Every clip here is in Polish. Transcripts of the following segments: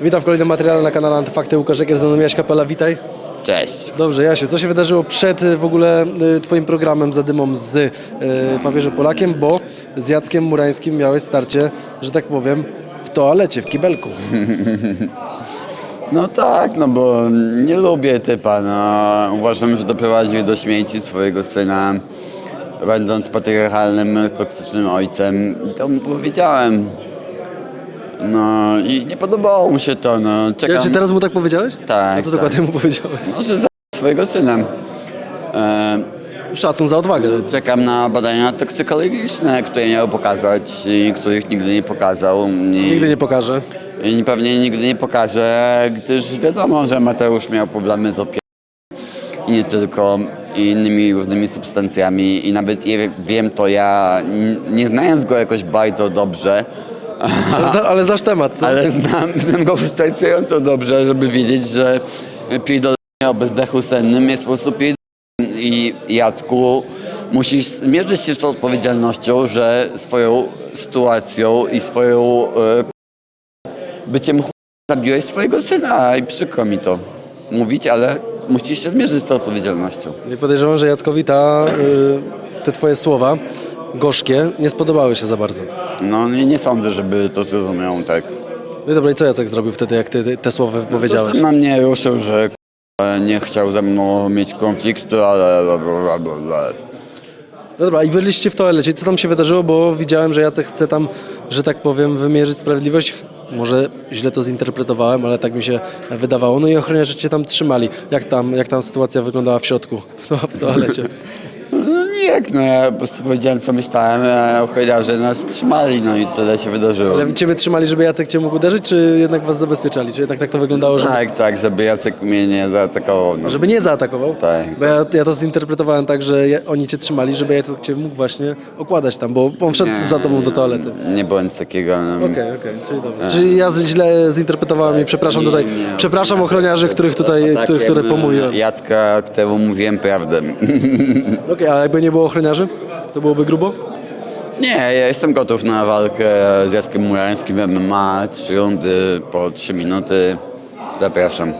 Witam w kolejnym materiale na kanale Antyfakty. Łukasz Ekier, ze mną Jaś Kapela, witaj. Cześć. Dobrze, Jasiu, co się wydarzyło przed y, w ogóle y, twoim programem za dymą z y, papieżem Polakiem, bo z Jackiem Murańskim miałeś starcie, że tak powiem, w toalecie, w kibelku. No tak, no bo nie lubię typa, no. Uważam, że doprowadził do śmierci swojego syna, będąc patriarchalnym, toksycznym ojcem. I to mu powiedziałem. No i nie podobało mu się to, no. Czekam, Ja, czy teraz mu tak powiedziałeś? Tak, A co tak. dokładnie mu powiedziałeś? no, że za swojego syna. E, Szacun za odwagę. czekam na badania toksykologiczne, które miał pokazać i których nigdy nie pokazał. I... Nigdy nie pokażę. I pewnie nigdy nie pokażę, gdyż wiadomo, że Mateusz miał problemy z opieką i nie tylko, i innymi różnymi substancjami i nawet je, wiem to ja, nie znając go jakoś bardzo dobrze, Ale, ale znasz temat, co? ale znam, znam go wystarczająco dobrze, żeby wiedzieć, że pierdolenie o bezdechu sennym jest po prostu pierdolenie. I Jacku, musisz zmierzyć się z tą odpowiedzialnością, że swoją sytuacją i swoją e, byciem ch... zabiłeś swojego syna i przykro mi to mówić, ale musisz się zmierzyć z tą odpowiedzialnością. I podejrzewam, że Jackowi ta, y, te twoje słowa gorzkie nie spodobały się za bardzo. No i nie sądzę, żeby to zrozumiał tak. No i dobra, i co Jacek zrobił wtedy, jak ty, ty te słowa wypowiedziałeś? Coś na mnie ruszył, że k***a, nie chciał ze mną mieć konfliktu, ale bla, bla, bla, bla. No dobra, i byliście w toalecie. Co tam się wydarzyło? Bo widziałem, że Jacek chce tam, że tak powiem, wymierzyć sprawiedliwość. Może źle to zinterpretowałem, ale tak mi się wydawało. No i ochroniarze cię tam trzymali. Jak tam, jak tam sytuacja wyglądała w środku, w, to, w toalecie? No nijak, no ja po prostu powiedziałem co myślałem, a ochroniarze nas trzymali, no i tyle się wydarzyło. Ale ciebie trzymali, żeby Jacek cię mógł uderzyć, czy jednak was zabezpieczali? Czy jednak tak to wyglądało, żeby, Tak, tak, żeby Jacek mnie nie zaatakował. No. żeby nie zaatakował? Tak, Bo ja, ja to zinterpretowałem tak, że je, oni cię trzymali, żeby Jacek cię mógł właśnie okładać tam, bo on wszedł za tobą do toalety. Nie było nic takiego. No. Okej, okej, czyli dobra. Czyli ja źle zinterpretowałem i przepraszam tutaj, Nie, nie. przepraszam ochroniarzy, których tutaj, Atakiem, których, które pomówiłem. Jacka, któremu mówiłem prawdę. Okej, a jakby nie było ochroniarzy, to byłoby grubo? Nie, ja jestem gotów na walkę z Jackiem Murańskim w MMA. Trzy rundy po trzy minuty. Zapraszam.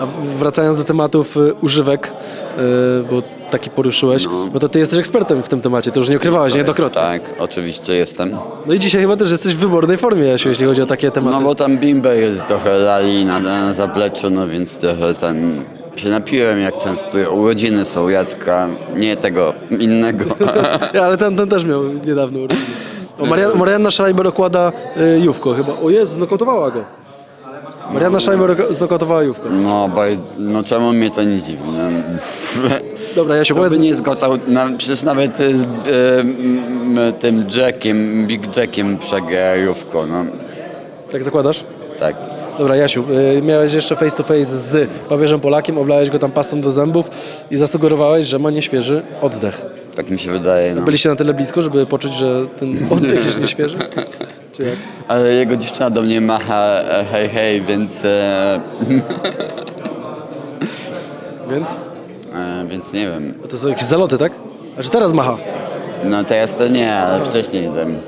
A wracając do tematów y, używek, y, bo taki poruszyłeś, bo to ty jesteś ekspertem w tym temacie, to już nie ukrywałeś niejednokrotnie. Tak, oczywiście jestem. No i dzisiaj chyba też jesteś w wybornej formie, Jasiu, jeśli chodzi o takie tematy. No bo tam Bimber jest trochę lali na, na zapleczu, no więc trochę ten się napiłem jak często urodziny są Jacka, nie tego innego. Ja, ale ten, ten też miał niedawno urodziny. O, Marian, Marianna Schreiber okłada y, Jówko chyba. O Jezu, znokautowała go. Marianna Schreiber znokautowała Jówko. No, bo, no czemu mnie to nie dziwi? No. Dobra, Jasiu, To powiedz by nie zgotał, na, przecież nawet z e, m, tym Jackiem, Big Jackiem przegrajówko, no tak zakładasz? tak. Dobra, Jasiu, y, miałeś jeszcze face to face z papieżem Polakiem, oblałeś go tam pastą do zębów i zasugerowałeś, że ma nieświeży oddech. Tak mi się wydaje, no. Byliście na tyle blisko, żeby poczuć, że ten oddech jest nieświeży? Czy jak? Ale jego dziewczyna do mnie macha e, hej, hej, więc, e, Więc? e, więc nie wiem. A to są jakieś zaloty, tak? A że teraz macha? No teraz to nie, ale wcześniej ten.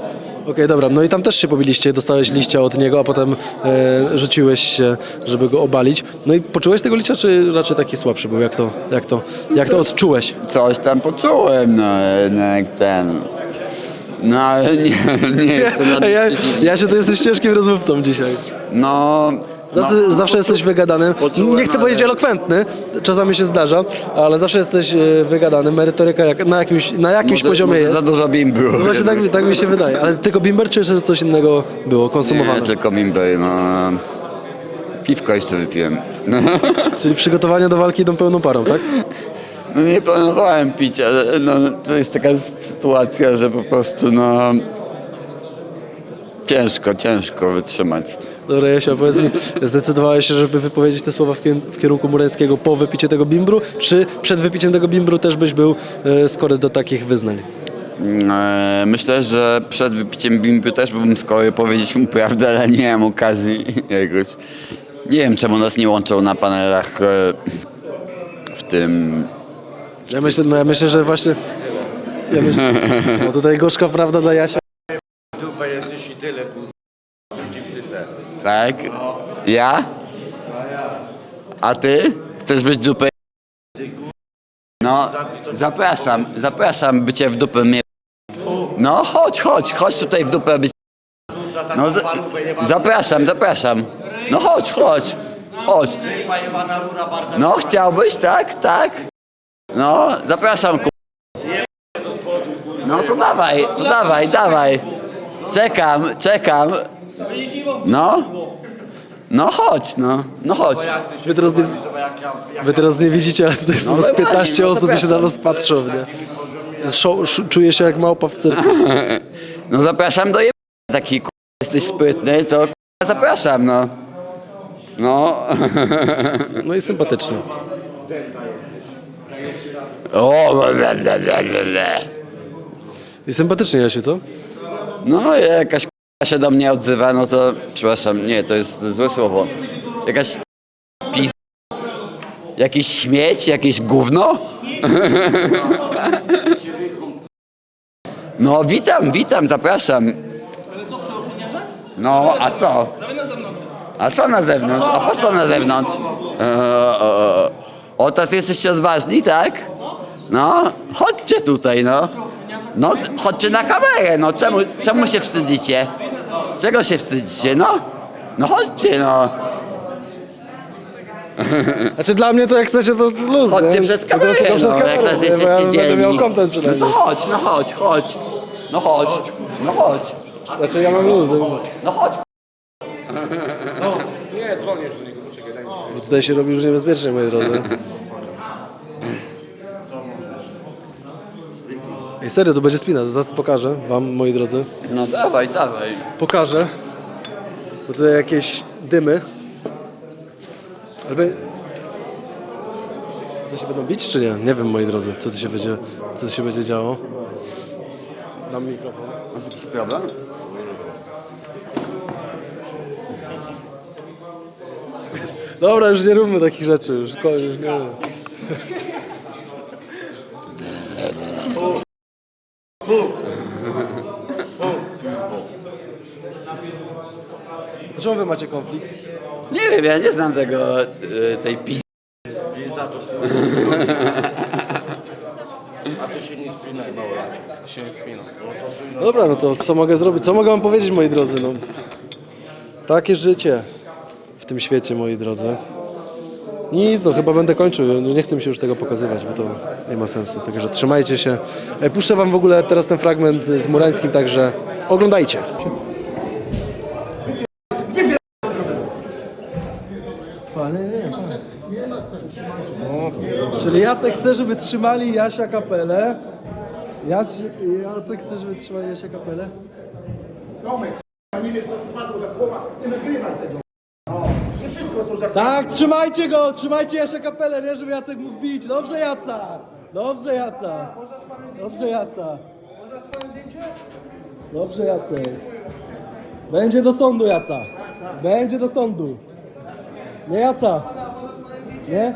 Okej, dobra, no i tam też się pobiliście, dostałeś liścia od niego, a potem e, rzuciłeś się, żeby go obalić. No i poczułeś tego liścia, czy raczej taki słabszy był? Jak to, jak to, jak to odczułeś? Coś tam poczułem, no jednak ten. No ale nie, nie na Ej, ja, ja się to jesteś ciężkim rozmówcą dzisiaj. No. Zawsze, no, zawsze jesteś wygadany. Nie chcę powiedzieć elokwentny, czasami się zdarza, ale zawsze jesteś e, wygadany. Merytoryka jak, na jakimś, na jakimś może, poziomie może jest. za dużo bimbu. No Właśnie tak, mi- tak mi się wydaje. Ale tylko bimber, czy jeszcze coś innego było konsumowane? Nie, tylko bimber, no. Piwko jeszcze wypiłem. Czyli przygotowania do walki idą pełną parą, tak? No nie planowałem pić, ale no, to jest taka sytuacja, że po prostu no... Ciężko, ciężko wytrzymać. Dobra, Jasia, powiedz mi, zdecydowałeś się, żeby wypowiedzieć te słowa w, kie- w kierunku Mureńskiego po wypiciu tego bimbru, czy przed wypiciem tego bimbru też byś był e, skory do takich wyznań? E, Myślę, że przed wypiciem bimbu też bym skory powiedzieć mu prawdę, ale nie miałem okazji jakoś. Nie wiem, czemu nas nie łączą na panelach e, w tym... Ja myślę, no ja myślę, że właśnie... Ja myślę, o tutaj gorzka prawda dla Jasia. Dupa tyle, chcę. Tak? Ja? A ty? Chcesz być dupę? No, zapraszam, zapraszam, by cię w dupę mnie... No, chodź, chodź, chodź tutaj w dupę być... No, za, zapraszam, zapraszam. No chodź, chodź, chodź. No, chciałbyś, tak, tak? No, zapraszam, ku... No to dawaj, to dawaj, dawaj. Czekam, czekam. No. No chodź, no. No chodź. Wy teraz nie, wy teraz nie widzicie, ale tutaj są No z normalnie, 15 no osób i się na nas patrzą, nie? Sz- Czuję się jak małpa w cyrku. No zapraszam do je... Taki ku... jesteś sprytny, to ku... zapraszam, no. No. No i sympatycznie. O, le, le, le, le, le. I sympatycznie, Jasiu, co? No jakaś k***a się do mnie odzywa, no to przepraszam, nie, to jest złe słowo. Jakaś pis... Jakiś śmieć, jakieś gówno? No witam, witam, zapraszam. No, a co? A co na zewnątrz? A po co na zewnątrz? E, o, o, o, tacy jesteście odważni, tak? No, chodźcie tutaj, no. No, chodźcie na kamerę, no. Czemu, czemu się wstydzicie? Czego się wstydzicie, no? No chodźcie, no. Znaczy dla mnie to jak chcecie to luz, Chodźcie nie? przed Tylko- kamerę, tylko przed no, jak kamerą, nie? Bo ja jesteście miał dzielni. content No przynajmniej. to chodź, no chodź, chodź. No chodź, no chodź, Znaczy ja mam luz. no chodź. Bo tutaj się robi już niebezpiecznie, moi drodzy. Ej, serio, to będzie spina, zaraz pokażę wam, moi drodzy. No dawaj, dawaj. Pokażę. Bo tutaj jakieś dymy. Ale... To się będą bić, czy nie? Nie wiem, moi drodzy, co tu się będzie, co tu się będzie działo. Dam mikrofon. Masz jakiś problem? Dobra, już nie róbmy takich rzeczy, już koniec, już nie. To czemu wy macie konflikt? Nie wiem, ja nie znam tego, y, tej pis... A ty się nie spinaj, no Jacek, się nie spinaj. No dobra, no to co mogę zrobić? Co mogę wam powiedzieć, moi drodzy? No, takie życie w tym świecie, moi drodzy. Nic, no chyba będę kończył. No, Nie chcę mi się już tego pokazywać, bo to nie ma sensu. Także trzymajcie się. E, Puszczę wam w ogóle teraz ten fragment z Murańskim, także oglądajcie. Czyli Jacek chce, żeby trzymali Jasia kapelę. Jac, Jacek chce, żeby trzymali Jasia kapelę. Tak, trzymajcie go, trzymajcie Jasia kapelę, nie, żeby Jacek mógł bić. Dobrze Jaca, dobrze Jaca. Dobrze Jaca. Dobrze Jacek. Będzie do sądu Jaca. Będzie do sądu. Nie Jaca. Nie?